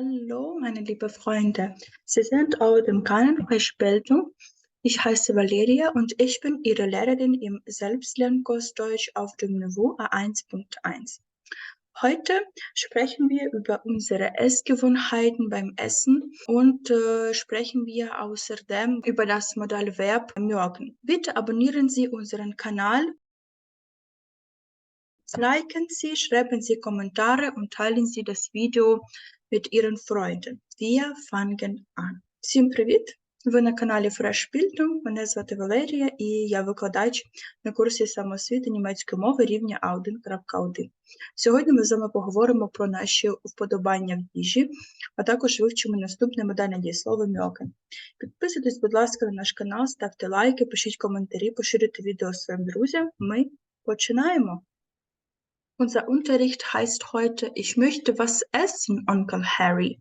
Hallo, meine liebe Freunde. Sie sind auf dem Kanal Verspätung. Ich heiße Valeria und ich bin Ihre Lehrerin im Selbstlernkurs Deutsch auf dem Niveau A1.1. Heute sprechen wir über unsere Essgewohnheiten beim Essen und äh, sprechen wir außerdem über das Modalverb mögen. Bitte abonnieren Sie unseren Kanal, liken Sie, schreiben Sie Kommentare und teilen Sie das Video mit Ihren Freunden. Wir fangen an. Всім привіт! Ви на каналі Fresh Bildung. Мене звати Валерія і я викладач на курсі самоосвіти німецької мови рівня A1.1. Сьогодні ми з вами поговоримо про наші вподобання в їжі, а також вивчимо наступне модальне дієслово мьокен. Підписуйтесь, будь ласка, на наш канал, ставте лайки, пишіть коментарі, поширюйте відео своїм друзям. Ми починаємо! Unser Unterricht heißt heute Ich möchte was essen, Onkel Harry.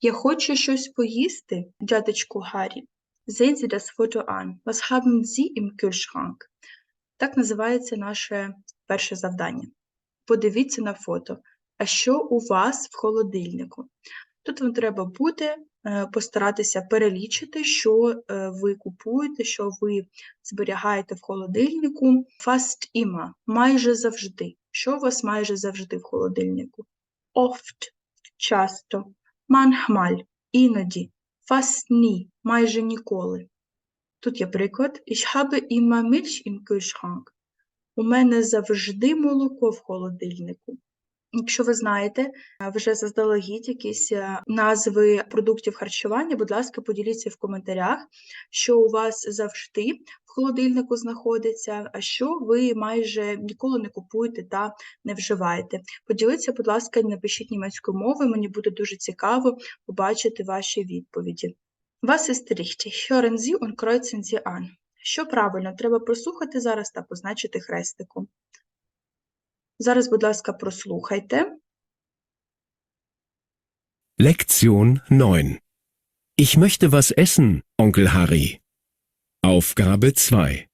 Я хочу щось поїсти, дядечку Гаррі. Sehen Sie das Foto an. Was haben Sie im Kühlschrank? Так називається наше перше завдання. Подивіться на фото. А що у вас в холодильнику? Тут вам треба буде е, постаратися перелічити, що е, ви купуєте, що ви зберігаєте в холодильнику. Fast immer – майже завжди. Що у вас майже завжди в холодильнику? Oft – часто. Manchmal – іноді. Fast nie – майже ніколи. Тут є приклад. Ich habe immer Milch im Kühlschrank. У мене завжди молоко в холодильнику. Якщо ви знаєте вже заздалегідь якісь назви продуктів харчування, будь ласка, поділіться в коментарях, що у вас завжди в холодильнику знаходиться, а що ви майже ніколи не купуєте та не вживаєте. Поділіться, будь ласка, напишіть німецькою мовою, мені буде дуже цікаво побачити ваші відповіді. Was ist richtig? Hören Sie. Що правильно, треба прослухати зараз та позначити хрестиком. Зараз, будь ласка, прослухайте. Lektion 9. Ich möchte was essen, Onkel Harry. Aufgabe 2.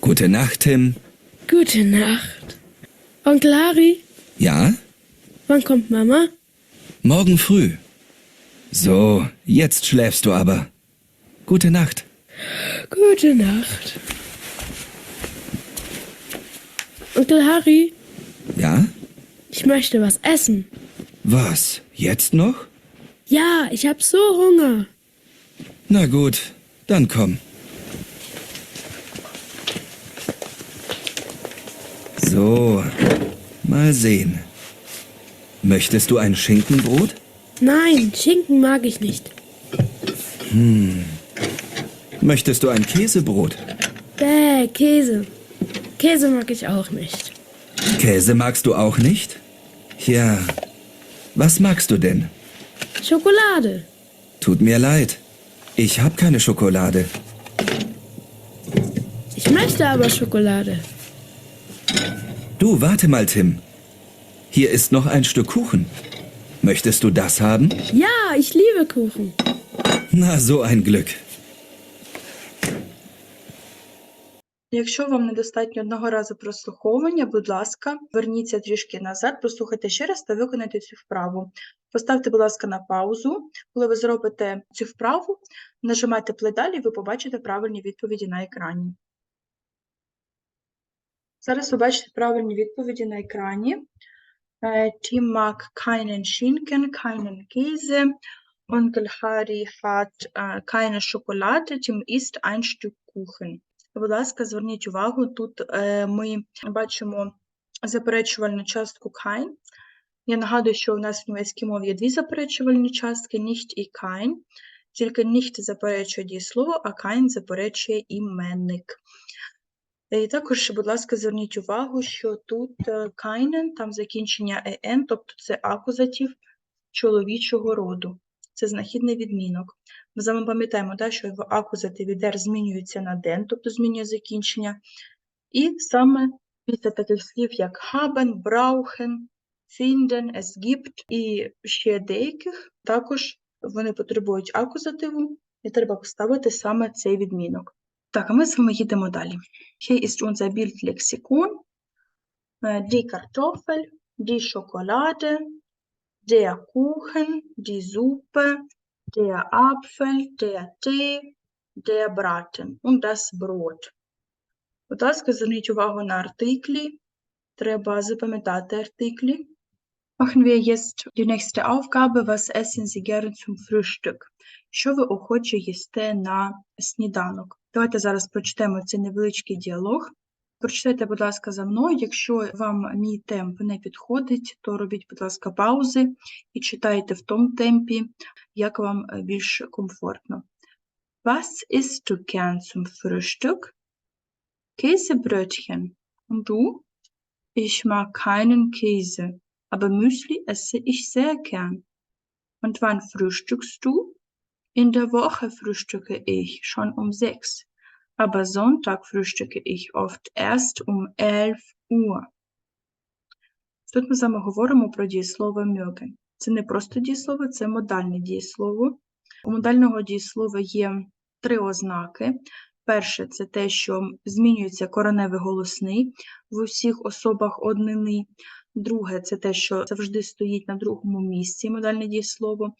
Gute Nacht, Tim. Gute Nacht. Onkel Harry, Ja? wann kommt Mama? Morgen früh. So, jetzt schläfst du aber. Gute Nacht. Gute Nacht. Onkel Harry, Ja? ich möchte was essen. Was? Jetzt noch? Ja, ich hab so Hunger. Na gut, dann komm. So, mal sehen. Möchtest du ein Schinkenbrot? Nein, Schinken mag ich nicht. Möchtest du ein Käsebrot? Bäh, Käse. Käse mag ich auch nicht. Käse magst du auch nicht? Ja. Was magst du denn? Schokolade. Tut mir leid. Ich hab keine Schokolade. Ich möchte aber Schokolade. Du, warte mal, Tim. Hier ist noch ein Stück Kuchen. Möchtest du das haben? Ja, ich liebe Kuchen. Na, so ein Glück. Якщо вам недостатньо одного разу прослуховування, будь ласка, верніться трішки назад, прослухайте ще раз та виконайте цю вправу. Поставте, будь ласка, на паузу. Коли ви зробите цю вправу, нажимайте play далі, і ви побачите правильні відповіді на екрані. Зараз ви бачите правильні відповіді на екрані. Tim mag keinen Schinken, keinen Käse. Onkel Harry hat keine Schokolade. Tim isst ein Stück Kuchen. Будь ласка, зверніть увагу, тут е, ми бачимо заперечувальну частку kein. Я нагадую, що у нас в німецькій мові є дві заперечувальні частки nicht і kein. Тільки nicht заперечує дієслово, а kein заперечує іменник. І також, будь ласка, зверніть увагу, що тут е, keinen, там закінчення en, тобто це акузатив чоловічого роду. Це знахідний відмінок. Ми з вами пам'ятаємо, що в акузативі der змінюється на den, тобто змінює закінчення. І саме після таких слів, як haben, brauchen, finden, es gibt і ще деяких, також вони потребують акузативу, і треба поставити саме цей відмінок. Так, а ми з вами їдемо далі. Hier ist unser Bildlexikon. Äh, Die Kartoffel, die Schokolade, der Kuchen, die Suppe, der Apfel, der Tee, der Braten und das Brot. Будь ласка, зверніть увагу на артиклі. Треба запам'ятати артиклі. Machen wir jetzt die nächste Aufgabe. Was essen Sie gern zum Frühstück? Що ви охоче їсте на сніданок? Давайте зараз прочитаємо цей невеличкий діалог. Прочитайте, будь ласка, за мною. Якщо вам мій темп не підходить, то робіть, будь ласка, паузи і читайте в тому темпі, як вам е, більш комфортно. Was isst du gern zum Frühstück? Käsebrötchen. Und du? Ich mag keinen Käse, aber Müsli esse ich sehr gern. Und wann frühstückst du? In der Woche frühstücke ich schon um sechs, aber Sonntag frühstücke ich oft erst um 11 Uhr. Тут ми з вами говоримо про дієслово mögen. Це не просто дієслово, це модальне дієслово. У модального дієслова є три ознаки. Перше це те, що змінюється кореневий голосний в усіх особах однини. Друге це те, що завжди стоїть на другому місці модальне дієслово.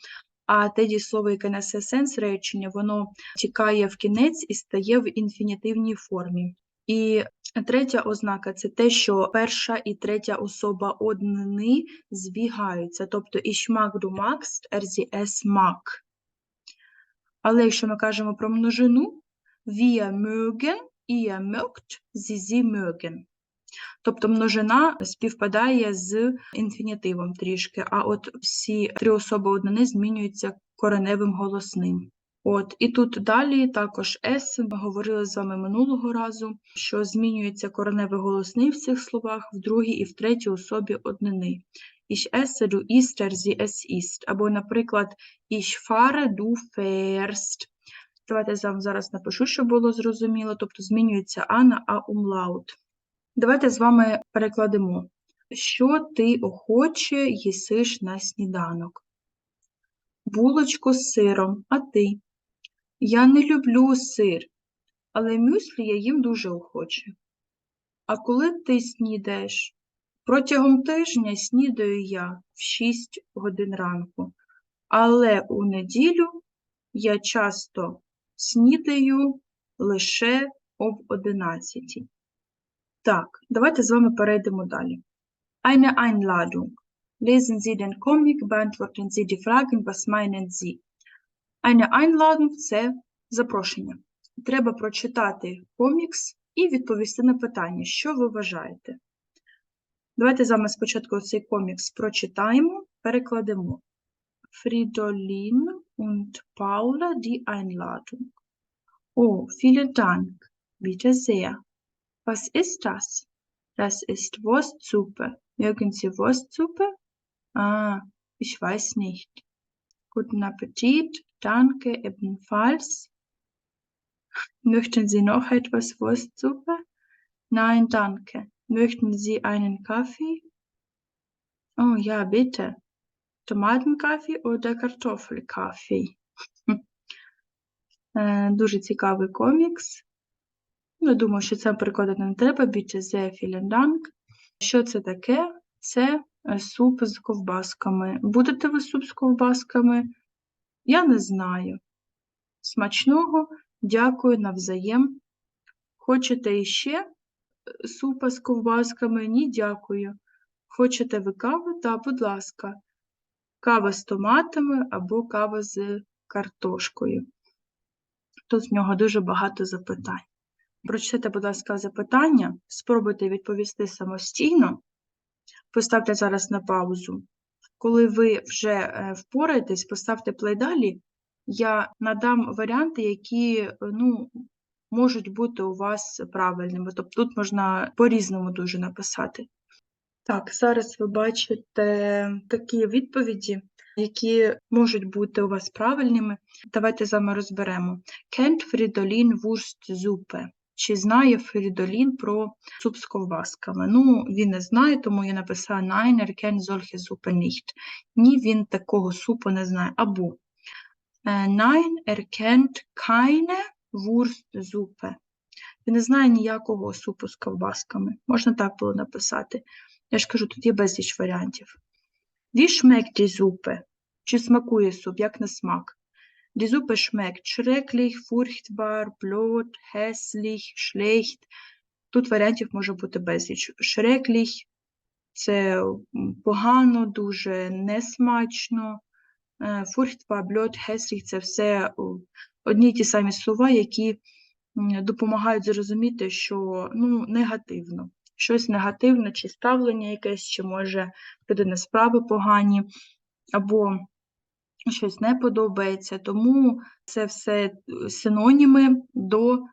А те дієслово, яке несе сенс речення, воно тікає в кінець і стає в інфінітивній формі. І третя ознака це те, що перша і третя особа однини збігаються, тобто magst, er sie es mag. Але якщо ми кажемо про множину, wir mögen, ihr mögt, sie sie mögen. Тобто множина співпадає з інфінітивом трішки, а от всі три особи однини змінюються кореневим голосним. От, і тут далі також S, ми говорили з вами минулого разу, що змінюється кореневий голосний в цих словах в другій і в третій особі однини. Ich esse, du isst, er, sie. Або, наприклад, ich fahre, du fährst. Давайте я зараз напишу, щоб було зрозуміло, тобто змінюється А на А умлаут. Давайте з вами перекладемо. Що ти охоче їсиш на сніданок? Булочку з сиром, а ти? Я не люблю сир, але мюслі я їм дуже охоче. А коли ти снідаєш? Протягом тижня снідаю я в 6 годин ранку, але у неділю я часто снідаю лише об 11. Так, давайте з вами перейдемо далі. Eine Einladung. Lesen Sie den Comic, beantworten Sie die Fragen, was meinen Sie? Eine Einladung – це запрошення. Треба прочитати комікс і відповісти на питання, що ви вважаєте. Давайте з вами спочатку цей комікс прочитаємо, перекладемо. Fridolin und Paula die Einladung. Oh, vielen Dank. Bitte sehr. Was ist das? Das ist Wurstsuppe. Mögen Sie Wurstsuppe? Ah, ich weiß nicht. Guten Appetit. Danke ebenfalls. Möchten Sie noch etwas Wurstsuppe? Nein, danke. Möchten Sie einen Kaffee? Oh ja, bitte. Tomatenkaffee oder Kartoffelkaffee? Е, Дуже цікавий комікс. Ну, думаю, що це перекладати не треба. Bitte sehr vielen. Що це таке? Це е, суп з ковбасками. Будете ви суп з ковбасками? Я не знаю. Смачного, дякую навзаєм. Хочете іще е, супа з ковбасками? Ні, дякую. Хочете ви каву? Та, будь ласка. Кава з томатами або кава з картошкою. Тут в нього дуже багато запитань. Прочитайте, будь ласка, запитання, спробуйте відповісти самостійно. Поставте зараз на паузу. Коли ви вже е, впораєтесь, поставте плей далі. Я надам варіанти, які е, ну, можуть бути у вас правильними. Тобто тут можна по-різному дуже написати. Так, зараз ви бачите такі відповіді, які можуть бути у вас правильними. Давайте з вами розберемо. Kennt Фрідолін Wurstsuppe? Чи знає Фрідолін про суп з ковбасками? Ну, він не знає, тому я написала Nein, er kennt solche Suppe. Ні, він такого супу не знає. Або е, Nein, er kennt keine Wurstsuppe. Він не знає ніякого супу з ковбасками. Можна так було написати. Я ж кажу, тут є безліч варіантів. Wie schmeckt die? Чи смакує суп, як на смак? Die Suppe schmeckt schrecklich, furchtbar, blöd, hässlich, schlecht. Тут варіантів може бути безліч. Schrecklich – це погано, дуже несмачно. Е, Furchtbar, blöd, це все одні й ті самі слова, які допомагають зрозуміти, що ну, негативно. Щось негативне, чи ставлення якесь, чи може людини справи погані, або щось не подобається. Тому це все е, синоніми до е,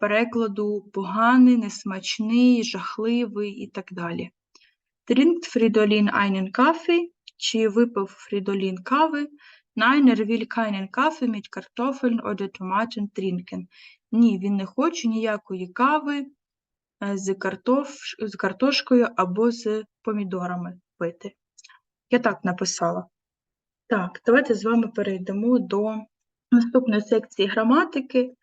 перекладу поганий, несмачний, жахливий і так далі. Trinkt Fridolin einen Kaffee? Чи випив Фрідолін кави? Nein, er will keinen Kaffee mit Kartoffeln oder Tomaten trinken. Ні, він не хоче ніякої кави е, з, картоф... з картошкою або з помідорами пити. Я так написала. Так, давайте з вами перейдемо до наступної секції граматики.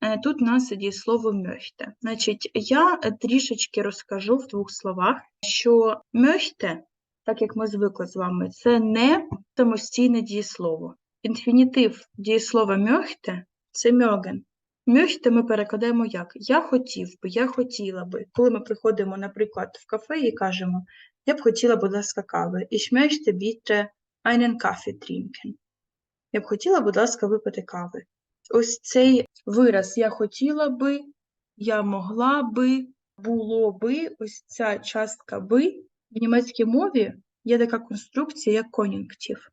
Е, Тут у нас є слово möchte. Значить, я трішечки розкажу в двох словах, що möchte, так як ми звикли з вами, це не самостійне дієслово. Інфінітив дієслова möchte – це mögen. Möchte ми перекладаємо як «я хотів би», «я хотіла би». Коли ми приходимо, наприклад, в кафе і кажемо «я б хотіла, будь ласка, кави». «Ich möchte bitte einen Kaffee trinken». Я б хотіла, будь ласка, випити кави. Ось цей вираз «я хотіла би», «я могла би», «було би», ось ця частка «би» в німецькій мові є така конструкція, як кон'юнктив.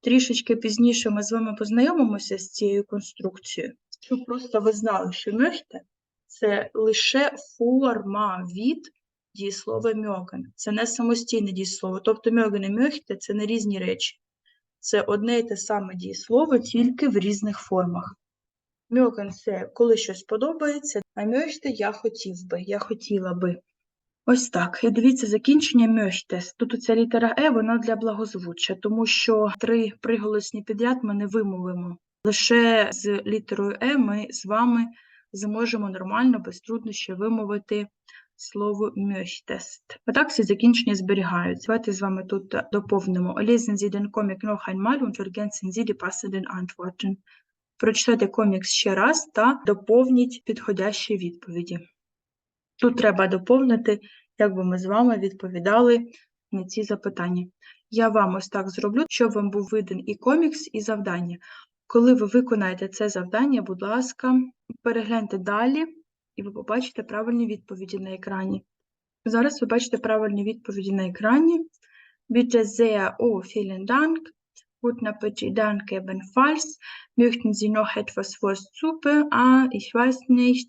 Трішечки пізніше ми з вами познайомимося з цією конструкцією, щоб просто ви знали, що möchte – це лише форма від дієслова mögen. Це не самостійне дієслово. Тобто mögen і möchte – це не різні речі. Це одне і те саме дієслово, тільки в різних формах. Mögen – це коли щось подобається, а möchte – я хотів би, я хотіла би. Ось так. І дивіться, закінчення möchte. Тут оця літера Е, вона для благозвуччя, тому що три приголосні підряд ми не вимовимо. Лише з літерою Е ми з вами зможемо нормально, без труднощів вимовити слово möchtest. Отак закінчення зберігаються. Давайте з вами тут доповнимо. Lesen Sie den Comic noch einmal und ergänzen Sie die passenden Antworten. Прочитайте комікс ще раз та доповніть підходящі відповіді. Тут треба доповнити, як би ми з вами відповідали на ці запитання. Я вам ось так зроблю, щоб вам був виден і комікс, і завдання. Коли ви виконаєте це завдання, будь ласка, перегляньте далі, і ви побачите правильні відповіді на екрані. Зараз ви бачите правильні відповіді на екрані. Bitte sehr, oh, vielen Dank. Guten Appetit, danke ebenfalls. Möchten Sie noch etwas Wurstsuppe? Ah, ich weiß nicht.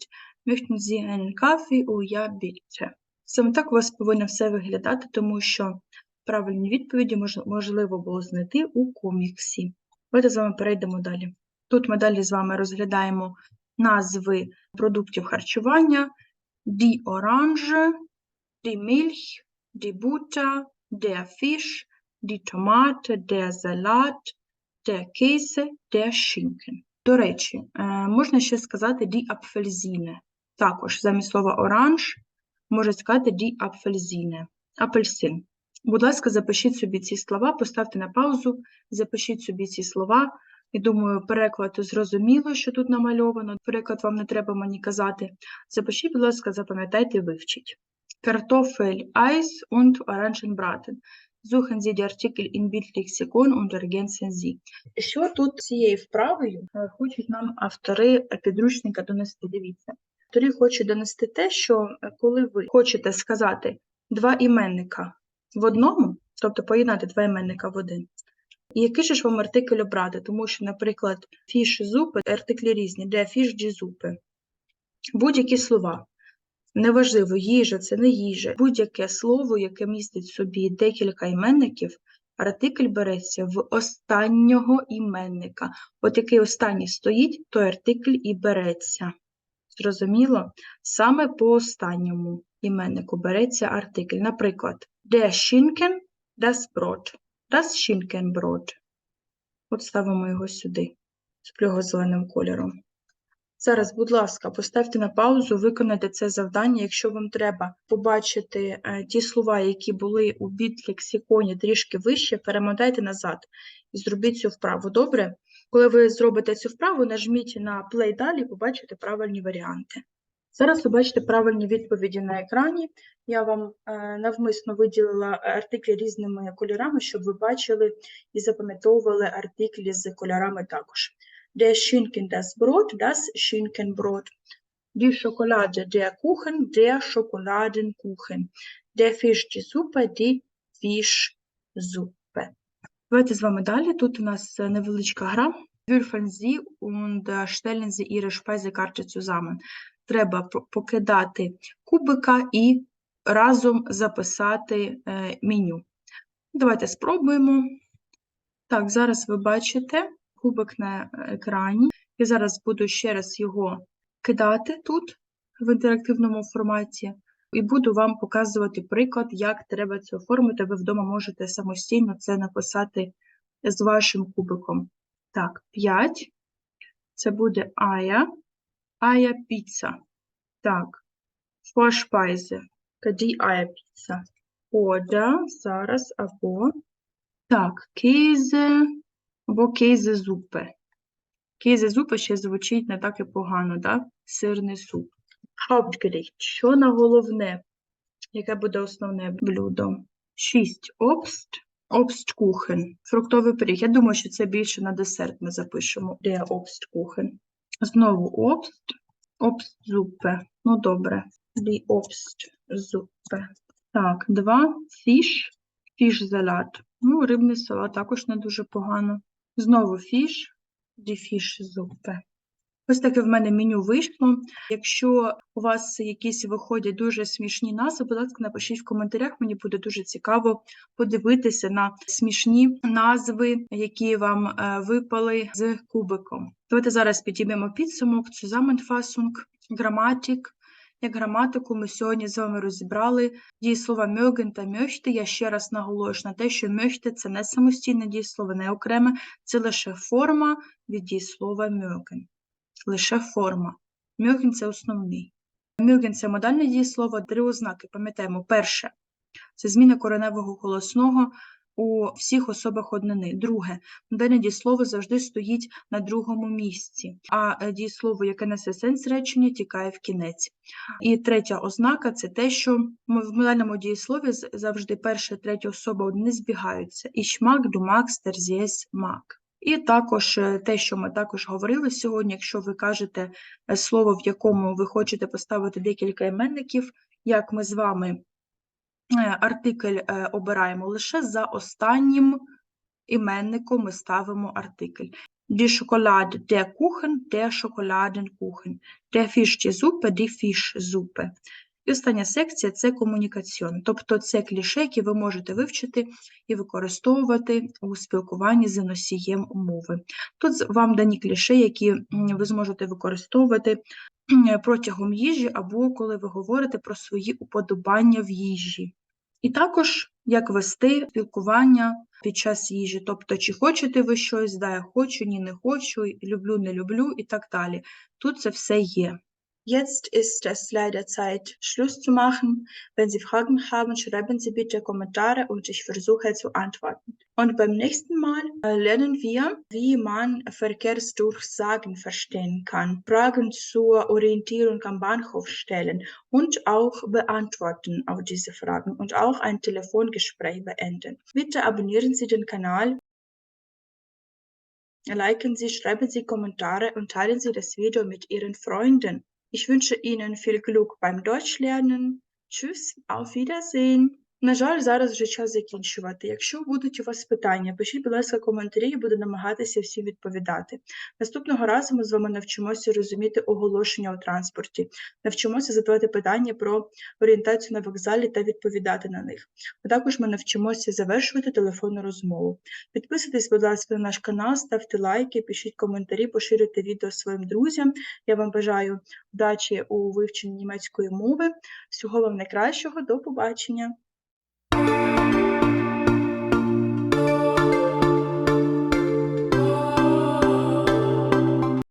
Möchten Sie einen Kaffee? Oh, ja, bitte. Саме так у вас повинно все виглядати, тому що правильні відповіді мож- можливо було знайти у коміксі. Давайте з вами перейдемо далі. Тут ми далі з вами розглядаємо назви продуктів харчування: die Orange, die Milch, die Butter, der Fisch, die Tomate, der Salat, der Käse, der Schinken. До речі, е, можна ще сказати die Apfelsine. Також замість слова оранж можна сказати die Apfelsine. Апельсин. Будь ласка, запишіть собі ці слова, поставте на паузу, запишіть собі ці слова. І думаю, переклад зрозуміло, що тут намальовано. Переклад вам не треба мені казати. Запишіть, будь ласка, запам'ятайте вивчіть. Kartoffel, Eis und Orangenbraten. Suchen Sie die Artikel in Bildlexikon und ergänzen Sie. Що тут цією вправою е, хочуть нам автори підручника донести? Дивіться. Автори хочуть донести те, що е, коли ви хочете сказати два іменника в одному, тобто поєднати два іменника в один, і який же ж вам артикль обрати? Тому що, наприклад, фіш зупи, артиклі різні, де фіш ді зупи. Будь-які слова. Неважливо, їжа це не їжа. Будь-яке слово, яке містить собі декілька іменників, артикль береться в останнього іменника. От який останній стоїть, той артикль і береться. Зрозуміло? Саме по останньому іменнику береться артикль. Наприклад, der Schinken, das Brot, das Schinkenbrot. От ставимо його сюди, з зеленим кольором. Зараз, будь ласка, поставте на паузу, виконайте це завдання. Якщо вам треба побачити е, ті слова, які були у біт-лексиконі трішки вище, перемотайте назад і зробіть цю вправу. Добре? Коли ви зробите цю вправу, нажміть на play далі, побачите правильні варіанти. Зараз ви бачите правильні відповіді на екрані. Я вам е, навмисно виділила артиклі різними кольорами, щоб ви бачили і запам'ятовували артиклі з кольорами також. Der Schinken das Brot, das Schinkenbrot. Die Schokolade, der Kuchen, der Schokoladenkuchen. Der Fisch, die Suppe, die Fischsuppe. Давайте з вами далі. Тут у нас е, невеличка гра. Würfeln Sie und stellen Sie Ihre Speisekarte zusammen. Треба покидати кубика і разом записати е, меню. Давайте спробуємо. Так, зараз ви бачите кубик на екрані. Я зараз буду ще раз його кидати тут в інтерактивному форматі і буду вам показувати приклад, як треба це оформити. Ви вдома можете самостійно це написати з вашим кубиком. Так, 5. Це буде Ая. Ая піца. Так, Vorspeise. Die Ая піца. Oder, зараз, або. Так, Käse або кейзезупе. Кейзезупе ще звучить не так і погано, да? Сирний суп. Hauptgericht. Що на головне? Яке буде основне блюдо? 6. Обст. Обсткухен. Фруктовий пиріг. Я думаю, що це більше на десерт ми запишемо. Der Obstkухен. Знову обст. Обстзупе. Ну, добре. Die Obstsuppe. Так, 2. Фіш. Фіш-салат. Ну, рибний салат також не дуже погано. Знову фіш, фіш зупе. Ось таке в мене меню вийшло. Якщо у вас якісь виходять дуже смішні назви, будь ласка, напишіть в коментарях. Мені буде дуже цікаво подивитися на смішні назви, які вам е, випали з кубиком. Давайте зараз підіймемо підсумок. Zusammenfassung, граматик. Як граматику ми сьогодні з вами розібрали дієслова mögen та möchte. Я ще раз наголошую на те, що möchte – це не самостійне дієслово, не окреме, це лише форма від дієслова mögen. Лише форма. Mögen – це основний. Mögen – це модальне дієслово, три ознаки. Пам'ятаємо, перше – це зміна кореневого голосного у всіх особах однини. Друге, модальне дієслово завжди стоїть на другому місці, а е, дієслово, яке несе сенс речення, тікає в кінець. І третя ознака це те, що в модальному дієслові завжди перша і третя особа не збігаються. Ich mag, du magst, І також е, те, що ми також говорили сьогодні, якщо ви кажете е, слово, в якому ви хочете поставити декілька іменників, як ми з вами е, артикль обираємо лише за останнім іменником ми ставимо артикль. Die Schokolade, der Kuchen, der Schokoladenkuchen. Der Fisch, die Suppe, die Fischsuppe. І остання секція це комунікаціон, тобто це кліше, які ви можете вивчити і використовувати у спілкуванні з носієм мови. Тут вам дані кліше, які ви зможете використовувати протягом їжі або коли ви говорите про свої уподобання в їжі. І також як вести спілкування під час їжі, тобто чи хочете ви щось, да, я хочу, ні, не хочу, люблю, не люблю і так далі. Тут це все є. Jetzt ist es leider Zeit, Schluss zu machen. Wenn Sie Fragen haben, schreiben Sie bitte Kommentare und ich versuche zu antworten. Und beim nächsten Mal äh, lernen wir, wie man Verkehrsdurchsagen verstehen kann, Fragen zur Orientierung am Bahnhof stellen und auch beantworten auf diese Fragen und auch ein Telefongespräch beenden. Bitte abonnieren Sie den Kanal, liken Sie, schreiben Sie Kommentare und teilen Sie das Video mit Ihren Freunden. Ich wünsche Ihnen viel Glück beim Deutschlernen. Tschüss, auf Wiedersehen. На жаль, зараз вже час закінчувати. Якщо будуть у вас питання, пишіть, будь ласка, коментарі, я буду намагатися всім відповідати. Наступного разу ми з вами навчимося розуміти оголошення у транспорті, навчимося задавати питання про орієнтацію на вокзалі та відповідати на них. А також ми навчимося завершувати телефонну розмову. Підписуйтесь, будь ласка, на наш канал, ставте лайки, пишіть коментарі, поширюйте відео своїм друзям. Я вам бажаю удачі у вивченні німецької мови. Всього вам найкращого, до побачення!